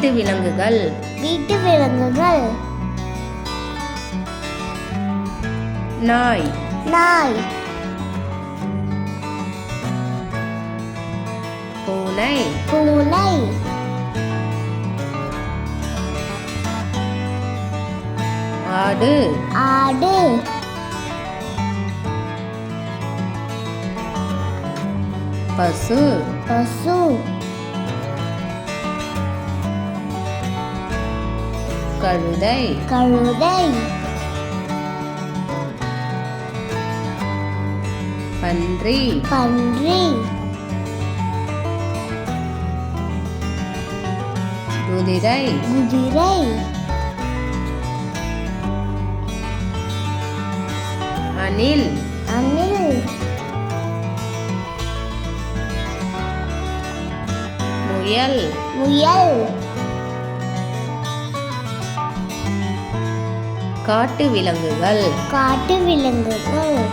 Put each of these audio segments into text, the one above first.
வீட்டு விலங்குகள். வீட்டு விலங்குகள். நாய். நாய். பூனை. பூனை. ஆடு. ஆடு. பசு. பசு. கழுதை கழுதை பன்றி. பன்றி. குதிரை குதிரை அணில். அணில். முயல். முயல். காட்டு விலங்குகள். காட்டு விலங்குகள்.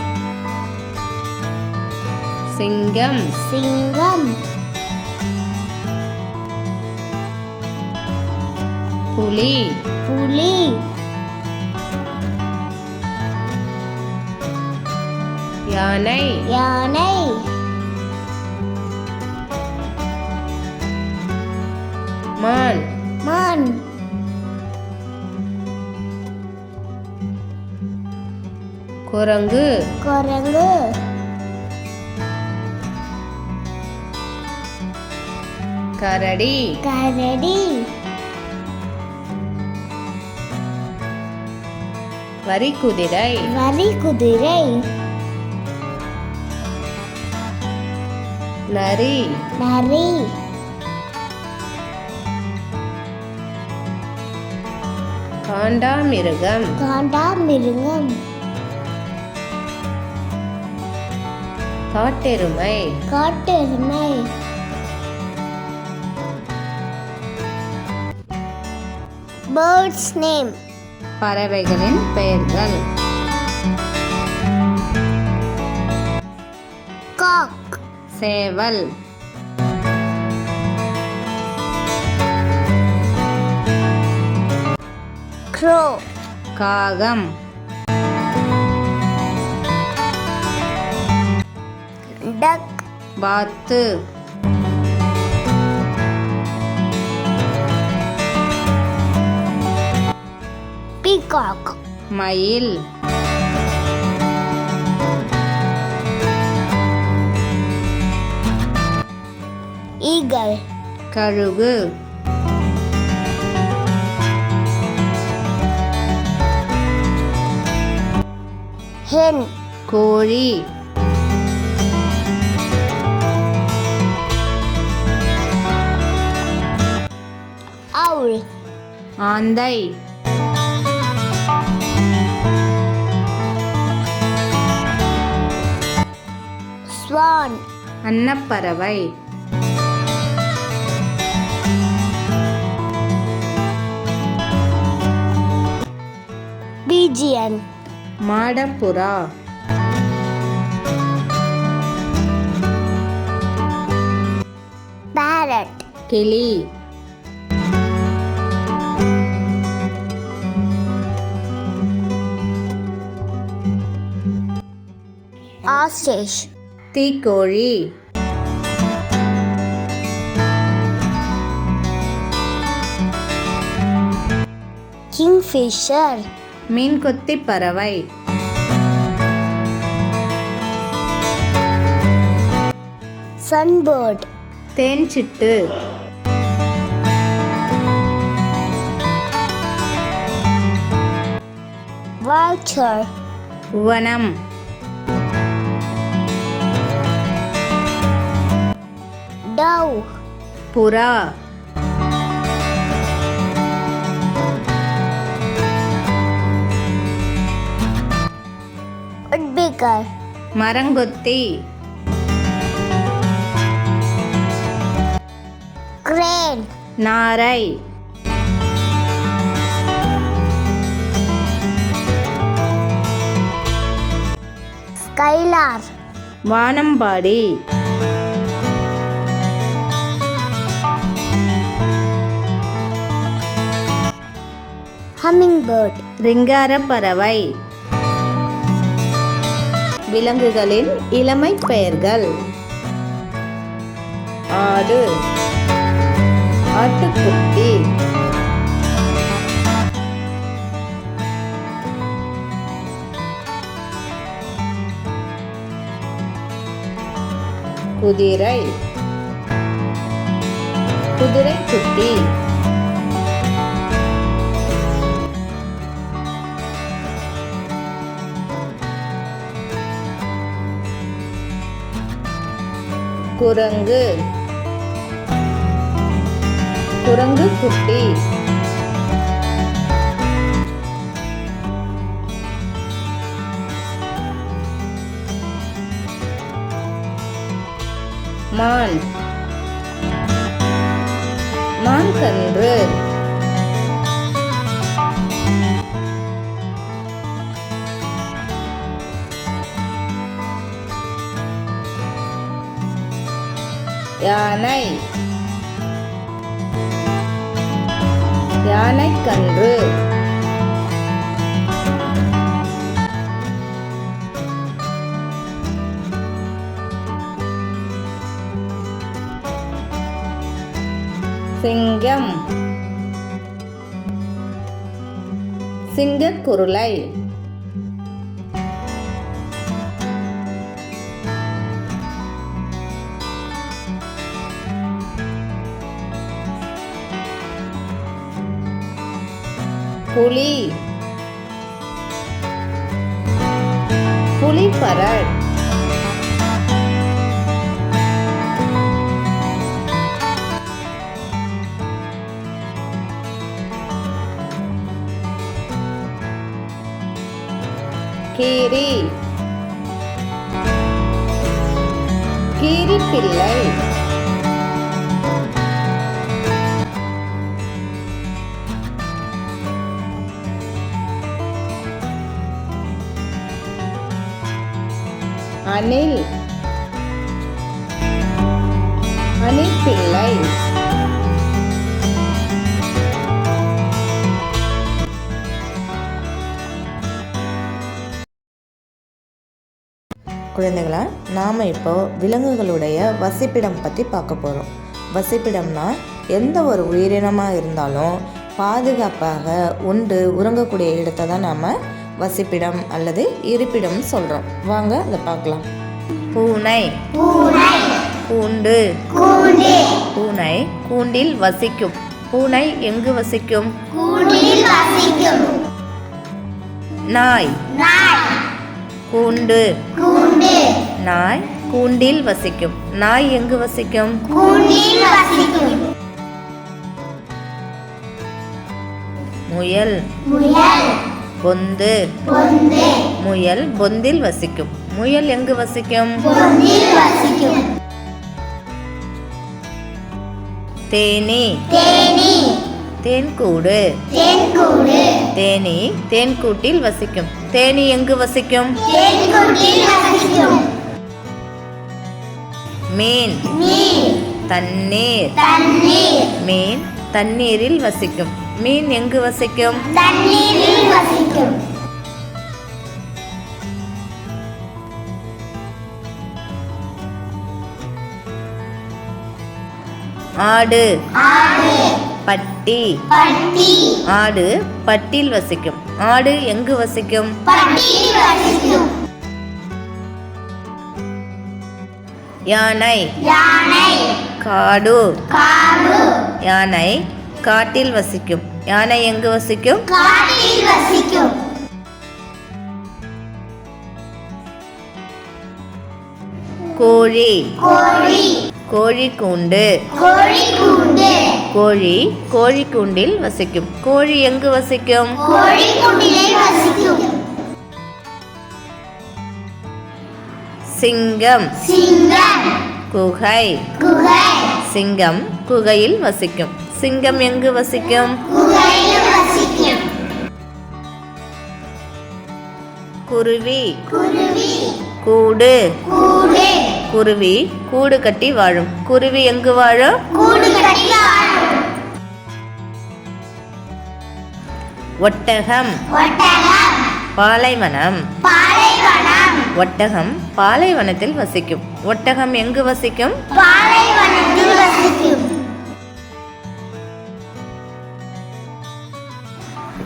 சிங்கம். சிங்கம். புலி. புலி. யானை. யானை. மான். மான். குரங்கு. குரங்கு. கரடி. கரடி. வரிக்குதிரை. வரி குதிரை நரி. நரி. காண்டாமிருகம். காண்டாமிருகம். காட்டெருமை. காட்டெருமை. பேர்ட்ஸ் நேம் பறவைகளின் பெயர்கள். காக் சேவல். க்ரோ காகம். டக் வாத்து பீகாக். மயில். ஈகல். கழுகு. ஹென். கோழி. ஆந்தை. swan அன்னப்பறவை. pigeon மாடப்புறா parrot. கிளி. Ostrich தீக்கோழி kingfisher மீன்கொத்தி பறவை sunbird தேன்சிட்டு vulture வனம் dove புறா woodpecker மரங்கொத்தி crane நாரை skylar வானம்பாடி பேர்ட் ரிங்கார பறவை விலங்குகளின் இளமை பெயர்கள். ஆடு. ஆட்டுக்குட்டி. குதிரை. குதிரை குட்டி குரங்கு. குரங்கு குட்டி. மான். மான் கன்று. யானை யானைக்கன்று சிங்கம் சிங்கக்குருளை புலி. புலிப்பரட் கீரி. கீரி பிள்ளை அணில். அணில் பிள்ளை. குழந்தைகளா நாம் இப்போ விலங்குகளுடைய வசிப்பிடம் பற்றி பார்க்க போகிறோம் வசிப்பிடம்னா எந்த ஒரு உயிரினமாக இருந்தாலும் பாதுகாப்பாக உண்டு உறங்கக்கூடிய இடத்தை தான் நாம் வசிப்பிடம் அல்லது இருப்பிடம்னு சொல்கிறோம் வாங்க அதை பார்க்கலாம். பூனை. கூண்டு பூனை கூண்டில் வசிக்கும். பூனை எங்கு வசிக்கும்? நாய். கூண்டு. நாய் கூண்டில் வசிக்கும். நாய் எங்கு வசிக்கும்? முயல். பொந்து. முயல் பொந்தில் வசிக்கும். முயல் எங்கு வசிக்கும்? தேனி. தேன்கூடு. தேனி தேன்கூட்டில் வசிக்கும். தேனி எங்கு வசிக்கும்? மீன். தண்ணீர். மீன் தண்ணீரில் வசிக்கும். மீன் எங்கு வசிக்கும்? ஆடு. பட்டி. ஆடு பட்டில் வசிக்கும். ஆடு எங்கு வசிக்கும்? யானை. காடு. யானை. காட்டில் வசிக்கும். யானை எங்கு வசிக்கும்? கோழி. கோழி. கூண்டு கோழி கோழி கூண்டில் வசிக்கும். கோழி எங்கு வசிக்கும்? சிங்கம். குகை. சிங்கம் குகையில் வசிக்கும். சிங்கம் எங்கு வசிக்கும்? குருவி. கூடு. குருவி கூடு கட்டி வாழும். குருவி எங்கு வாழும்? ஒட்டகம். பாலைவனம். ஒட்டகம் பாலைவனத்தில் வசிக்கும். ஒட்டகம் எங்கு வசிக்கும்.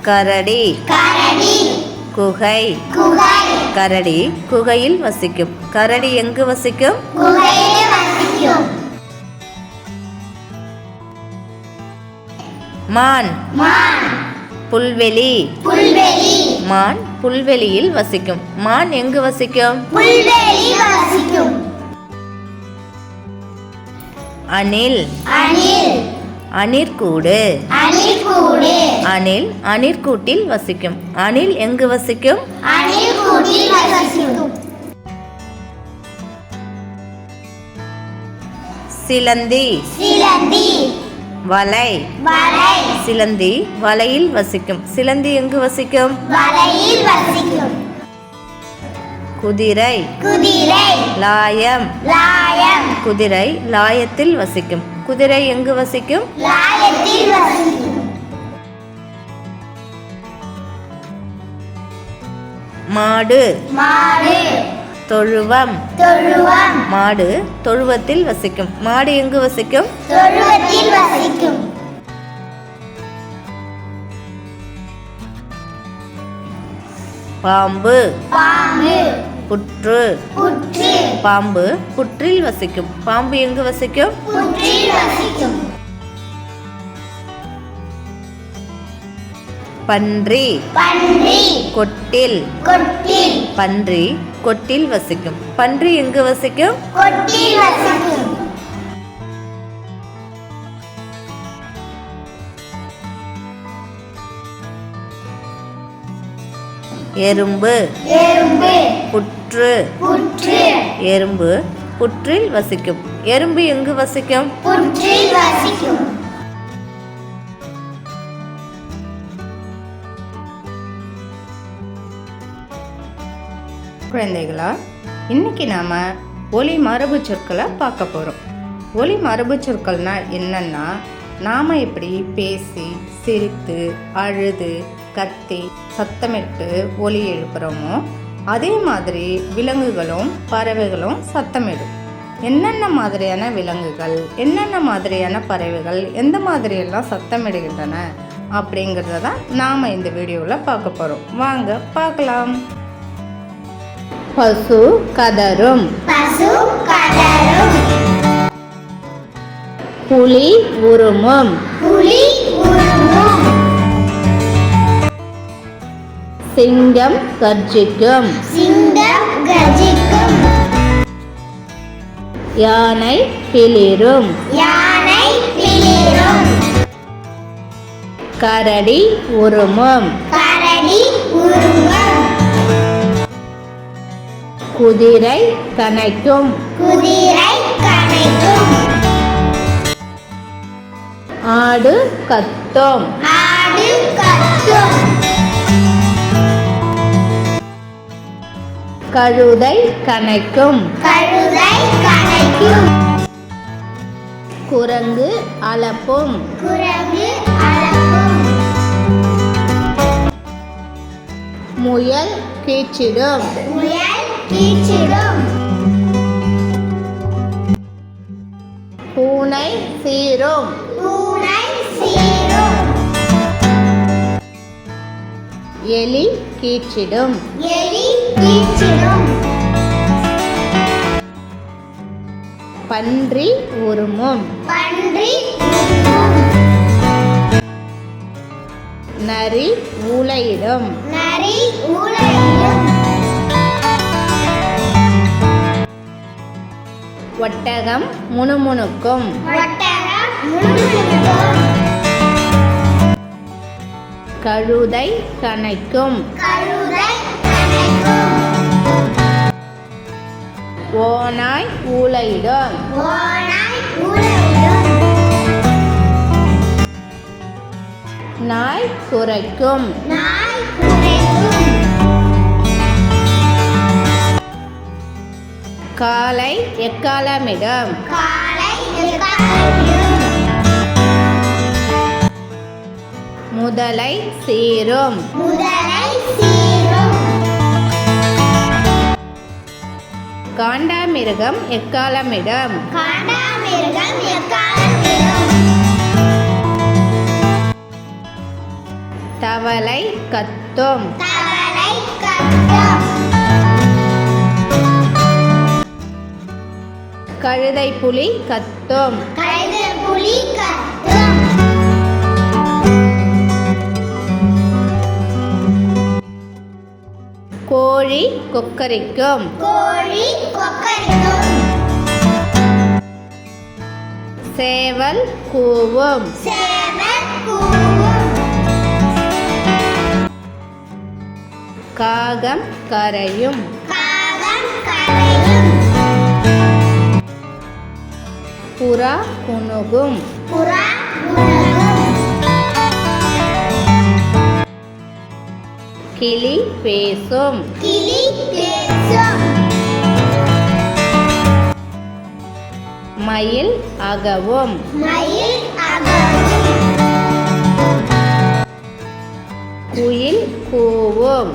கரடி. கரடி. குகை. குகை. கரடி குகையில் வசிக்கும். கரடி எங்கு வசிக்கும்? மான். மான். புல்வெளி. புல்வெளி. மான் புல்வெளியில் வசிக்கும். மான் எங்கு வசிக்கும்? அணில். அணிற்கூடு. அணில் அணில் அணிற்கூட்டில் வசிக்கும். அணில் எங்கு வசிக்கும்? அணில் கூட்டில் வசிக்கும். சிலந்தி. சிலந்தி. வலை. சிலந்தி வலையில் வசிக்கும். சிலந்தி எங்கு வசிக்கும்? வலையில் வசிக்கும். குதிரை. குதிரை. லாயம். லாயம். குதிரை லாயத்தில் வசிக்கும். குதிரை எங்கு வசிக்கும். மாடு. மாடு. தொழுவம். தொழுவம். மாடு தொழுவத்தில் வசிக்கும். மாடு எங்கு வசிக்கும்? தொழுவத்தில் வசிக்கும். பாம்பு. பாம்பு. புற்று. புற்று. பாம்பு புற்றில் வசிக்கும். பாம்பு எங்கு வசிக்கும்? பன்றி. பன்றி. கொட்டில். கொட்டில். பன்றி கொட்டில் வசிக்கும். பன்றி எங்கு வசிக்கும்? கொட்டில் வசிக்கும். எறும்பு. எறும்பு. புற்று. புற்று. எறும்பு புற்றில் வசிக்கும். எறும்பு எங்கு வசிக்கும்? புற்றில் வசிக்கும். குழந்தைகளா? இன்னைக்கு நாம் ஒலி மரபு சொற்களை பார்க்க போகிறோம் ஒலி மரபு சொற்கள்னா என்னன்னா நாம் எப்படி பேசி சிரித்து அழுது கத்தி சத்தமிட்டு ஒலி எழுப்புகிறோமோ அதே மாதிரி விலங்குகளும் பறவைகளும் சத்தமிடும். என்னென்ன மாதிரியான விலங்குகள் என்னென்ன மாதிரியான பறவைகள் எந்த மாதிரியெல்லாம் சத்தமிடுகின்றன அப்படிங்கிறத தான் நாம் இந்த வீடியோவில் பார்க்க போகிறோம் வாங்க பார்க்கலாம். பசு கதரும். பசு கதரும். புலி உருமும். புலி உருமும். சிங்கம் கர்ஜிக்கும். சிங்கம் கர்ஜிக்கும். யானை பிளிரும் யானை பிளிரும் கரடி உருமும். கரடி உருமும். குதிரை கனைக்கும். குதிரை கனைக்கும். ஆடு கத்தும். ஆடு கத்தும். கழுதை கனைக்கும். கழுதை கனைக்கும். குரங்கு அலப்பும் குரங்கு அலப்பும் முயல் கீச்சிடும். முயல் கீச்சிடும் பூனை சீரும் பூனை சீரும் எலி கீச்சிடும் எலி கீச்சிடும் பன்றி உருமும். பன்றி நரி ஊளையிடும். நரி ஊழையிடும் ஒட்டகம் முணுமுணுக்கும். கழுதை கனைக்கும் ஓனாய் ஊழையிடும் நாய் குறைக்கும் நாய் காலை எக்காலமிடும்? காலை எக்காலமிடும். முதலை சீரும். காண்டாமிருகம் எக்காலமிடம்? தவளை கத்தும். கழுதை புலி கத்தும். கழுதை புலி கட்டும் கோழி கொக்கரிக்கும். கோழி கொக்கரிக்கும். சேவல் கூவும். சேவல் கூவும். காகம் கரையும். புறா உலகும் கிளி பேசும் கிளி பேசும் மயில் அகவும் மயில் அகவும் குயில் கூவும்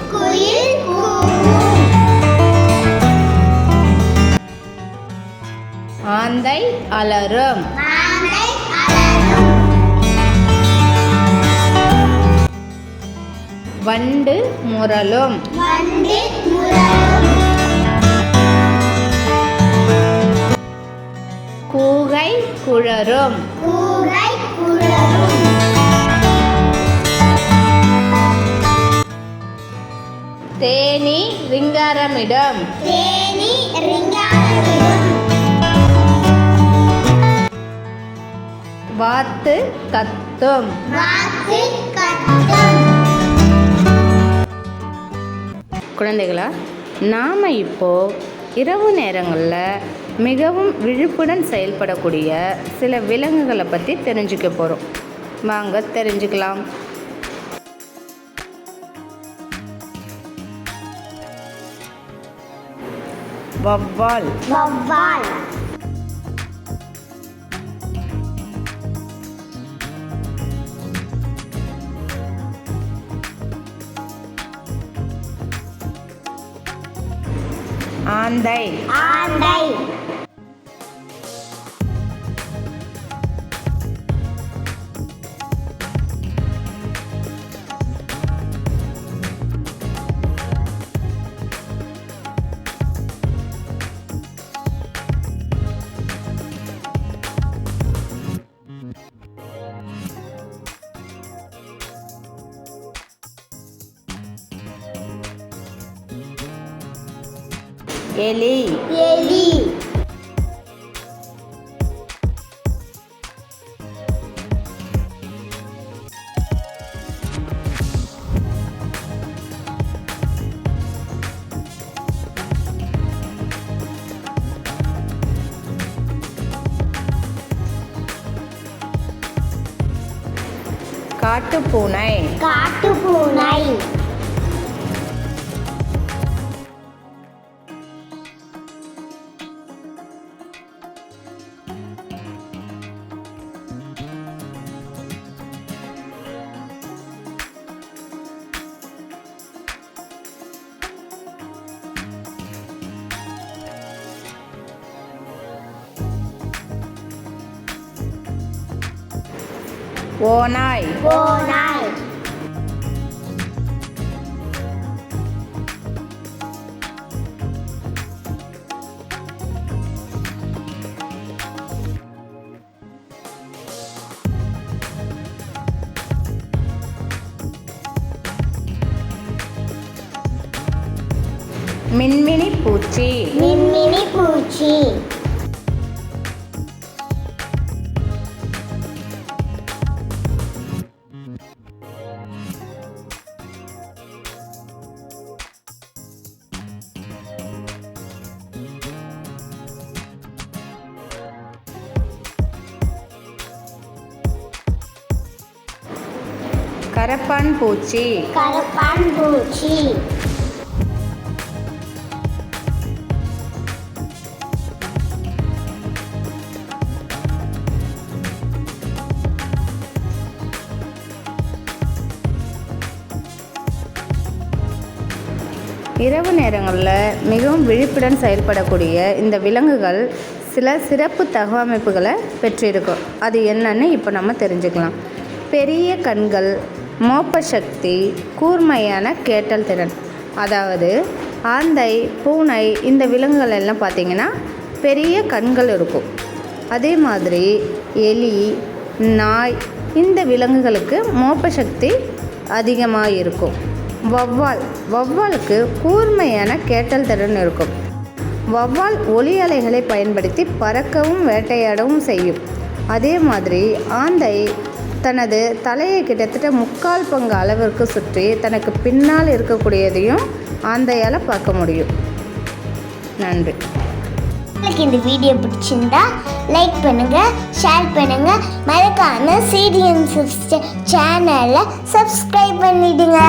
ஆந்தை அலரும் வண்டு முரளும் கூகை குழலும் தேனி ரிங்காரமிடம். தேனி ரிங்காரமிடும். வாத்து கத்தும் குழந்தைகளா நாம் இப்போ இரவு நேரங்களில் மிகவும் விழிப்புடன் செயல்படக்கூடிய சில விலங்குகளை பற்றி தெரிஞ்சுக்க போகிறோம் வாங்க தெரிஞ்சுக்கலாம். வவ்வால் வவ்வால் ஆந்தை. ஆந்தை. எலி. எலி. காட்டுப்பூனை. காட்டுப்பூனை. ஓநாய் ஓநாய் மின்மினி பூச்சி மின்மினி பூச்சி கரப்பான் பூச்சி. கரப்பான் பூச்சி. இரவு நேரங்களில் மிகவும் விழிப்புடன் செயல்படக்கூடிய இந்த விலங்குகள் சில சிறப்பு தகவமைப்புகளை பெற்றிருக்கும். அது என்னன்னு இப்போ நம்ம தெரிஞ்சுக்கலாம். பெரிய கண்கள் மோப்ப சக்தி கூர்மையான கேட்டல் திறன். அதாவது ஆந்தை பூனை இந்த விலங்குகள் எல்லாம் பார்த்திங்கன்னா பெரிய கண்கள் இருக்கும். அதே மாதிரி எலி நாய் இந்த விலங்குகளுக்கு மோப்ப சக்தி அதிகமாக இருக்கும். வௌவால் வௌவாலுக்கு கூர்மையான கேட்டல் திறன் இருக்கும். வௌவால் ஒலி அலைகளை பயன்படுத்தி பறக்கவும் வேட்டையாடவும் செய்யும். அதே மாதிரி ஆந்தை தனது தலையை கிட்டத்தட்ட முக்கால் பங்கு அளவிற்கு சுற்றி தனக்கு பின்னால் இருக்கக்கூடியதையும் ஆந்தையால் பார்க்க முடியும். நன்றி. உங்களுக்கு இந்த வீடியோ பிடிச்சிருந்தா லைக் பண்ணுங்க ஷேர் பண்ணுங்க. மறக்காம சிடிஎம் சேனலை சப்ஸ்கிரைப் பண்ணிடுங்க.